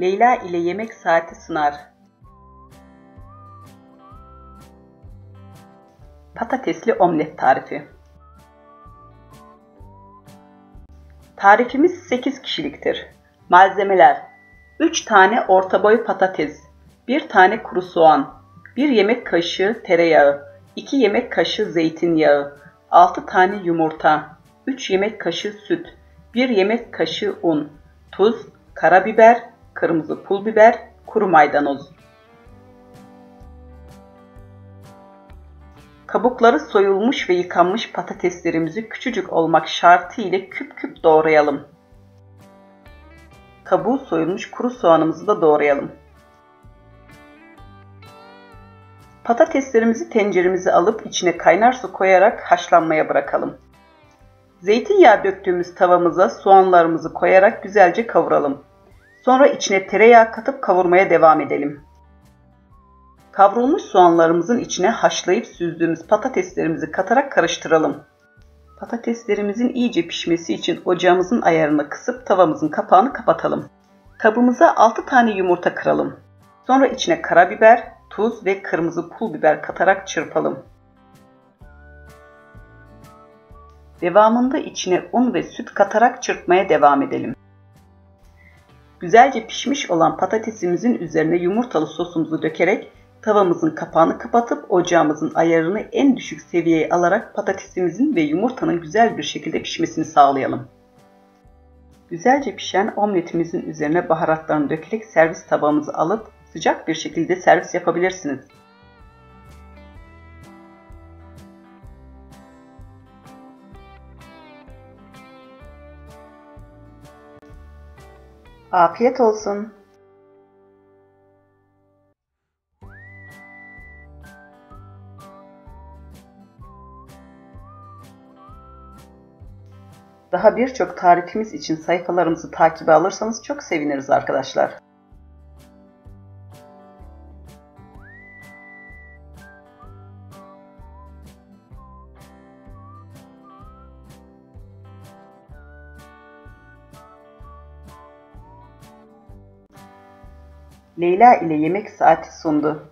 Leyla ile yemek saati sınar. Patatesli omlet tarifi. Tarifimiz 8 kişiliktir. Malzemeler 3 tane orta boy patates, 1 tane kuru soğan, 1 yemek kaşığı tereyağı, 2 yemek kaşığı zeytinyağı, 6 tane yumurta, 3 yemek kaşığı süt, 1 yemek kaşığı un, tuz, karabiber, kırmızı pul biber, kuru maydanoz. Kabukları soyulmuş ve yıkanmış patateslerimizi küçücük olmak şartı ile küp küp doğrayalım. Kabuğu soyulmuş kuru soğanımızı da doğrayalım. Patateslerimizi tenceremize alıp içine kaynar su koyarak haşlanmaya bırakalım. Zeytinyağı döktüğümüz tavamıza soğanlarımızı koyarak güzelce kavuralım. Sonra içine tereyağı katıp kavurmaya devam edelim. Kavrulmuş soğanlarımızın içine haşlayıp süzdüğümüz patateslerimizi katarak karıştıralım. Patateslerimizin iyice pişmesi için ocağımızın ayarını kısıp tavamızın kapağını kapatalım. Kabımıza 6 tane yumurta kıralım. Sonra içine karabiber, tuz ve kırmızı pul biber katarak çırpalım. Devamında içine un ve süt katarak çırpmaya devam edelim. Güzelce pişmiş olan patatesimizin üzerine yumurtalı sosumuzu dökerek tavamızın kapağını kapatıp ocağımızın ayarını en düşük seviyeye alarak patatesimizin ve yumurtanın güzel bir şekilde pişmesini sağlayalım. Güzelce pişen omletimizin üzerine baharatlarını dökerek servis tabağımızı alıp sıcak bir şekilde servis yapabilirsiniz. Afiyet olsun. Daha birçok tarifimiz için sayfalarımızı takibe alırsanız çok seviniriz arkadaşlar. Leyla ile Yemek Saati sundu.